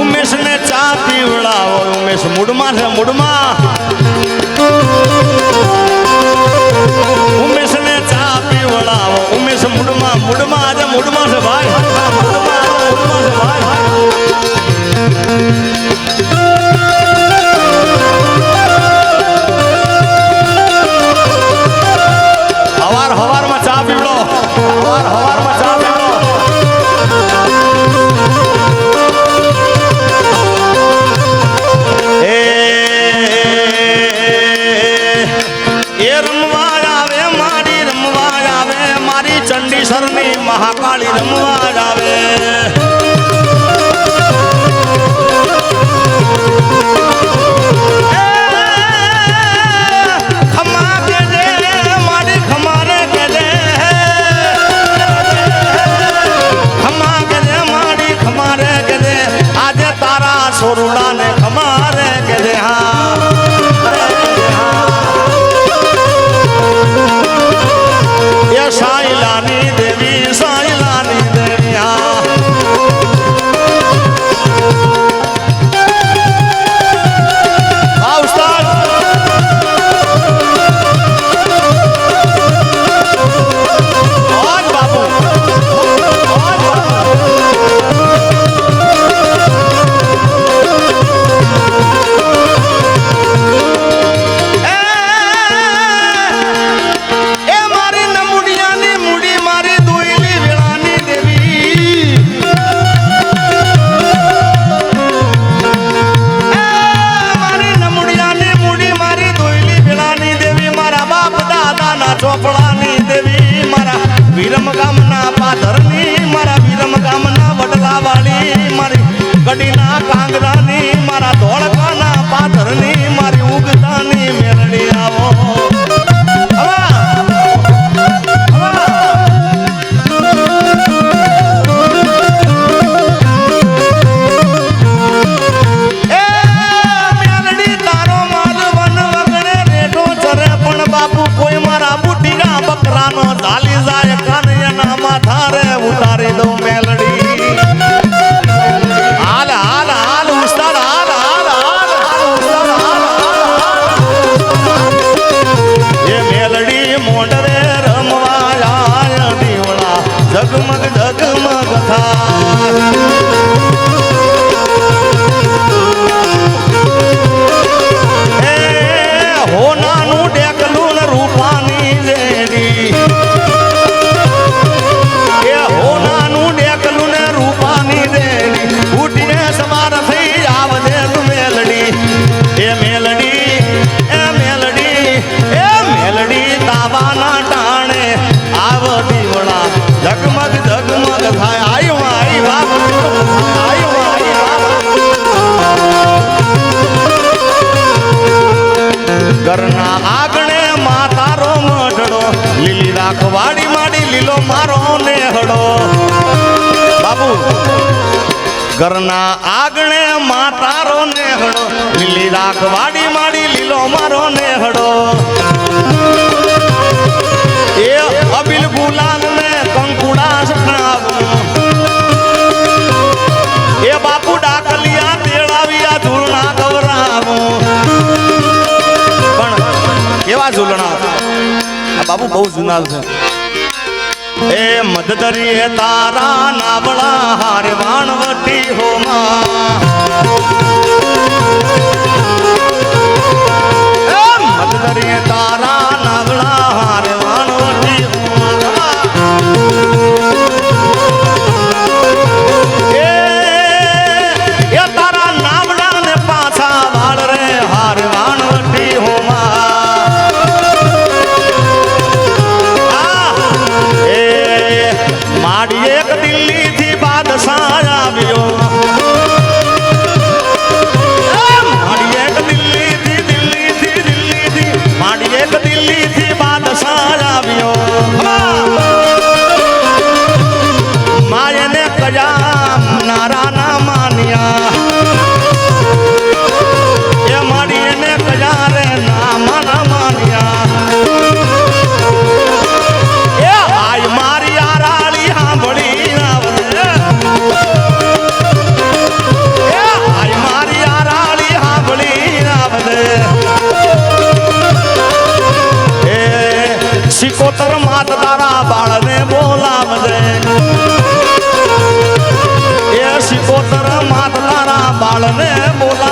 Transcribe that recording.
ઉમેશ ને ચા પીવડાવો. ઉમેશ, મૂડમાં છે, મૂડમાં. ઉમેશ ને ચા પીવડાવો. ઉમેશ, મૂડમાં મૂડમાં આજે મૂડમાં છે, ભાઈ. મૂડમાં છે ભાઈ 哈巴里姆哇！Torre. ઘરના આગણે માં તારો મઢડો, લીલી રાખવાડી માડી લીલો મારો નેહડો. બાબુ ઘરના આગણે માં તારો ને હડો લીલી રાખવાડી માડી લીલો મારો નેહડો. બાબુ બહુ જૂના છે. એ મદદરી હે તારા નાવળા હાર વાણવટી હોમાં મદદરી હે તારા রে মোলা